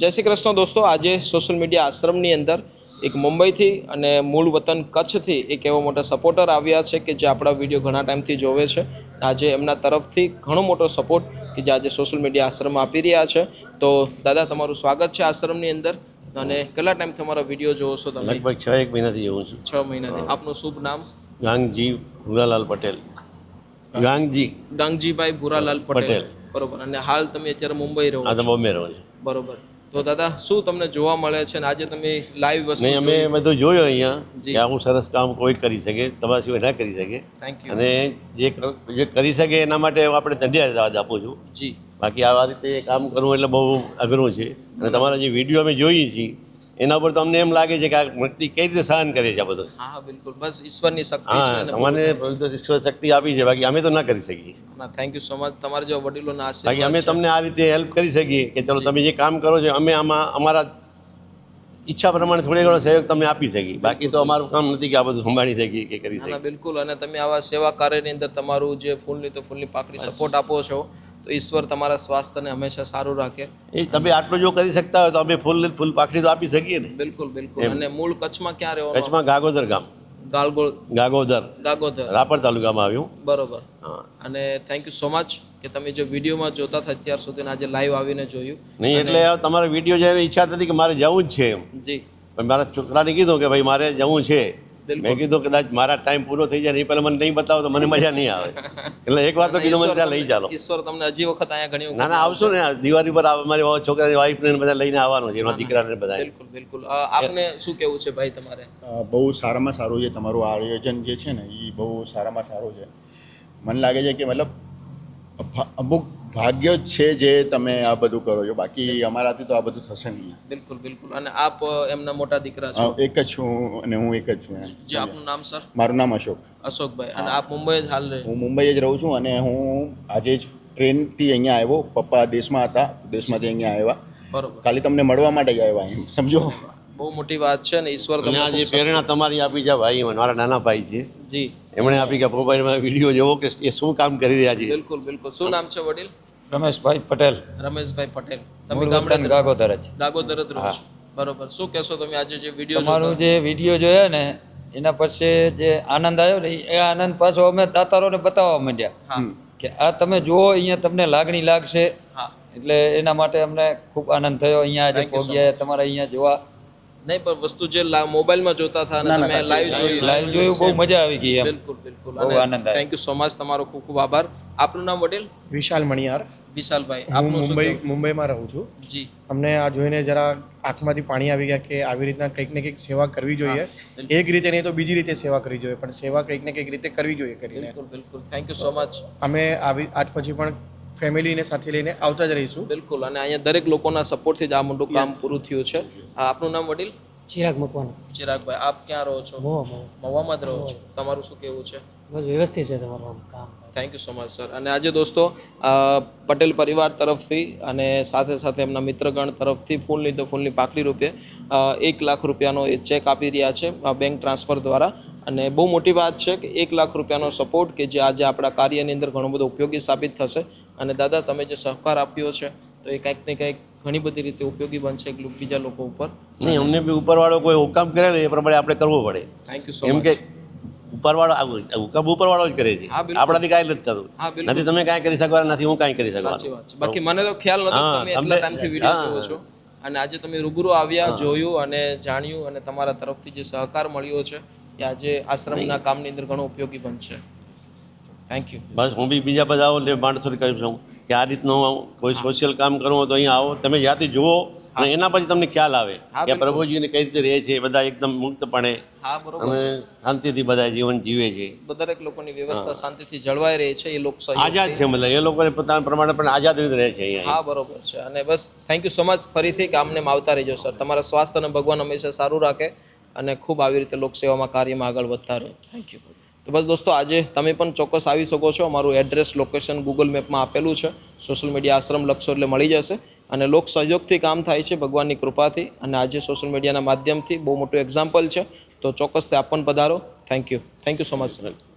જય શ્રી કૃષ્ણ દોસ્તો આજે સોશિયલ મીડિયા આશ્રમની અંદર એક મુંબઈથી અને મૂળ વતન કચ્છથી એક એવો મોટા સપોર્ટર આવ્યા છે કે જે આપણા વીડિયો ઘણા ટાઈમથી જોવે છે. આજે એમના તરફથી ઘણો મોટો સપોર્ટ કે જે આજે સોશિયલ મીડિયા આશ્રમ આપી રહ્યા છે. તો દાદા તમારું સ્વાગત છે આશ્રમની અંદર અને કેટલા ટાઈમ તમારો વીડિયો જોવો છો તમે? લગભગ છ એક મહિનાથી જોઉં છું. છ મહિનાથી. આપનું શુભ નામ? ગાંગજી ભુરાલાલ પટેલ. ગાંગજી. ગાંગજીભાઈ ભુરાલાલ પટેલ. બરોબર. અને હાલ તમે અત્યારે મુંબઈ રહો છો. બોમ્બે રહું છું. બરોબર. તો દાદા શું તમને જોવા મળે છે? આજે તમે લાઈવ વસ્તુ નહીં અમે બધું જોયો અહીંયા. કે આવું સરસ કામ કોઈ કરી શકે તમારા સિવાય ના કરી શકે. થેન્ક યુ અને જે કર- જે કરી શકે એના માટે આપણે ધન્યવાદ આપું છું. જી. બાકી આ રીતે કામ કરવું એટલે બહુ અઘરું છે. અને તમારા જે વીડિયો અમે જોઈએ છીએ એના પર તો અમને એમ લાગે છે કે આ વ્યક્તિ કઈ રીતે સહન કરે છે આ બધું? હા બિલકુલ. બસ ઈશ્વરની શક્તિ છે હા અને તમને ઈશ્વર શક્તિ આપી છે બાકી અમે તો ના કરી શકીએ. થેન્ક યુ સો મચ તમારા જેવા વડીલોના બાકી અમે તમને આ રીતે હેલ્પ કરી શકીએ કે ચલો તમે જે કામ કરો છો અમે આમાં અમારા ઈચ્છા પ્રમાણે થોડી ઘણો સહયોગ તમે આપી શકી. બાકી તો અમારું કામ નથી કે આ બધું સંભાળી શકીએ કે કરી શકીએ બિલકુલ. અને તમે આવા સેવા કાર્યની અંદર તમારું જે ફૂલની તો ફૂલની પાકડી સપોર્ટ આપો છો તો ઈશ્વર તમારા સ્વાસ્થ્યને હંમેશા સારું રાખે. એ તમે આટલું જો કરી શકતા હોય તો અમે ફૂલ ફૂલ પાકડી તો આપી શકીએ ને. બિલકુલ બિલકુલ. અને મૂળ કચ્છમાં ક્યાં રહેવાનું? કચ્છમાં ગાગોદર ગામ. ગાલગોળ ગાગોદર. ગાગોદર. રાપર તાલુકામાં આવ્યું. બરોબર. અને થેન્ક યુ સો મચ કે તમે જે વિડીયોમાં જોતા હતા અત્યાર સુધી આજે લાઈવ આવીને જોયું. નહીં એટલે તમારે વીડિયો જોઈને ઈચ્છા થતી કે મારે જવું જ છે એમ. જી. પણ મારા છોકરાને કીધું કે ભાઈ મારે જવું છે. મેં કીધું કદાચ મારા ટાઈમ પૂરો થઈ જાય ને એ પહેલાં મને નહીં બતાવો તો મને મજા નહીં આવે. એટલે એક વાર તો કીધું મને ત્યાં લઈ ચાલો. ઈશ્વર તમને હજી વખત અહીંયા ઘણી ના ના આવશો ને દિવાળી પર આ મારી છોકરાની વાઈફને બધા લઈને આવવાનું છે એના દીકરાને બધા બિલકુલ બિલકુલ. આપને શું કેવું છે ભાઈ તમારે? બહુ સારામાં સારું છે તમારું આયોજન જે છે ને એ બહુ સારામાં સારું છે. મને લાગે છે કે મતલબ અમુક ભાગ્ય જ છે જે તમે આ બધું કરો છો. બાકી અમારાથી તો આ બધું થશે નહીં. બિલકુલ બિલકુલ. અને આપ એમના મોટા દીકરા છો? એક જ છું અને હું એક જ છું એમ. જે આપનું નામ સર? મારું નામ અશોક. અશોકભાઈ. અને આપ મુંબઈ જ હાલ રહે? હું મુંબઈ જ રહું છું અને હું આજે જ ટ્રેનથી અહીંયા આવ્યો. પપ્પા દેશમાં હતા દેશમાંથી અહીંયા આવ્યા. બરોબર. ખાલી તમને મળવા માટે જ આવ્યા એમ સમજો? બહુ મોટી વાત છે અને ઈશ્વર તમને જે પ્રેરણા તમારી આપી છે ભાઈ. મારા નાના ભાઈ છે. જી. એમણે આપી કે મોબાઈલમાં વીડિયો જોવો કે એ શું કામ કરી રહ્યા છે. બિલકુલ બિલકુલ. શું નામ છે વડીલ? રમેશભાઈ પટેલ. રમેશભાઈ પટેલ. તમે ગામડે ગાગોદર જ. ગાગોદર જ રહો બરોબર. શું કહેશો તમે આજે જે વીડિયો તમારો જે વીડિયો જોયો ને એના પછી જે આનંદ આવ્યો ને એ આનંદ પાછો અમે દાતારોને બતાવવા માંડ્યા કે આ તમે જુઓ અહીંયા તમને લાગણી લાગશે. એટલે એના માટે અમને ખૂબ આનંદ થયો. અહીંયા આજે પહોંચ્યા તમારે અહીંયા જોવા નહીં પણ વસ્તુ જે મોબાઈલમાં જોતા હતા અને તમે લાઈવ જોયું લાઈવ જોયું બહુ મજા આવી ગઈ બિલકુલ બિલકુલ. બહુ આનંદ આવ્યો. થેન્ક યુ સો મચ તમારો ખૂબ ખૂબ આભાર. આપનું નામ વડીલ? વિશાલ મણિયાર. વિશાલભાઈ. હું આપનું મુંબઈ મુંબઈમાં રહું છું. જી. અમને આ જોઈને જરા આંખમાંથી પાણી આવી ગયા કે આવી રીતના કંઈક ને કંઈક સેવા કરવી જોઈએ. એક રીતે નહીં તો બીજી રીતે સેવા કરવી જોઈએ પણ સેવા કંઈક ને કંઈક રીતે કરવી જોઈએ કરીને. બિલકુલ બિલકુલ. થેન્ક યુ સો મચ અમે આવી આજ પછી પણ ફેમિલીને સાથે લઈને આવતા જ રહીશું. બિલકુલ. અને અહીંયા દરેક લોકોના સપોર્ટથી જ આ મોટું કામ પૂરું થયું છે. આ આપનું નામ વડીલ? ચિરાગ મૂકવાનો ચિરાગભાઈ આપ ક્યાં રહો છો? મોહ મોહ મવામાં જ રહો છો? તમારું શું કેવું છે? બસ વ્યવસ્થિત છે તમારું કામ. Thank you so much sir અને આજે દોસ્તો પટેલ પરિવાર તરફથી અને સાથે સાથે એમના મિત્રગણ તરફથી ફૂલની તો ફૂલની પાકડી રૂપે એક લાખ રૂપિયાનો એ ચેક આપી રહ્યા છે બેંક ટ્રાન્સફર દ્વારા. અને બહુ મોટી વાત છે કે એક લાખ રૂપિયાનો સપોર્ટ કે જે આજે આપણા કાર્યની અંદર ઘણો બધો ઉપયોગી સાબિત થશે. અને દાદા તમે જે સહકાર આપ્યો છે તો એ કંઈક ને કંઈક ઘણી બધી રીતે ઉપયોગી બનશે બીજા લોકો ઉપર. નહીં અમને બી ઉપરવાળો કોઈ હુકમ કરે ને એ પ્રમાણે આપણે કરવો પડે. થેન્ક યુ સો એમ કે ઉપરવાળો હુકમ ઉપરવાળો જ કરે છે. આપણાથી કાંઈ નથી થતું. નથી તમે કાંઈ કરી શકવાના નથી હું કાંઈ કરી શકવાનો. બાકી મને તો ખ્યાલ નતો તમે ટાઈમથી વીડિયો છો. અને આજે તમે રૂબરૂ આવ્યા જોયું અને જાણ્યું અને તમારા તરફથી જે સહકાર મળ્યો છે એ આજે આશ્રમના કામની અંદર ઘણો ઉપયોગી બનશે. થેન્ક યુ બસ હું બી બીજા બધા આવો લે માણસોને કહું છું કે આ રીતનું કોઈ સોશિયલ કામ કરવું હોય તો અહીંયા આવો. તમે જાતે જુઓ અને એના પછી તમને ખ્યાલ આવે કે પ્રભુજીને કઈ રીતે રહે છે બધા એકદમ મુક્તપણે અને શાંતિથી બધા જીવન જીવે છે. દરેક લોકોની વ્યવસ્થા શાંતિથી જળવાઈ રહે છે એ લોકો. આઝાદ છે મતલબ એ લોકોને પોતાના પ્રમાણે પણ આઝાદ રીતે રહે છે હા બરોબર છે. અને બસ થેન્ક યુ સો મચ ફરીથી કામને આવતા રહેજો સર તમારા સ્વાસ્થ્ય અને ભગવાન હંમેશા સારું રાખે અને ખૂબ આવી રીતે લોકસેવામાં કાર્યમાં આગળ વધતા રહે. થેન્ક યુ તો બસ દોસ્તો, આજે તમે પણ ચોક્કસ આવી શકો છો. અમારું એડ્રેસ લોકેશન ગૂગલ મેપમાં આપેલું છે. સોશિયલ મીડિયા આશ્રમ લખશો એટલે મળી જશે. અને લોક સહયોગથી કામ થાય છે ભગવાનની કૃપાથી. અને આજે સોશિયલ મીડિયાના માધ્યમથી બહુ મોટું એક્ઝામ્પલ છે. તો ચોક્કસથી આપ પણ પધારો. Thank you thank you so much sir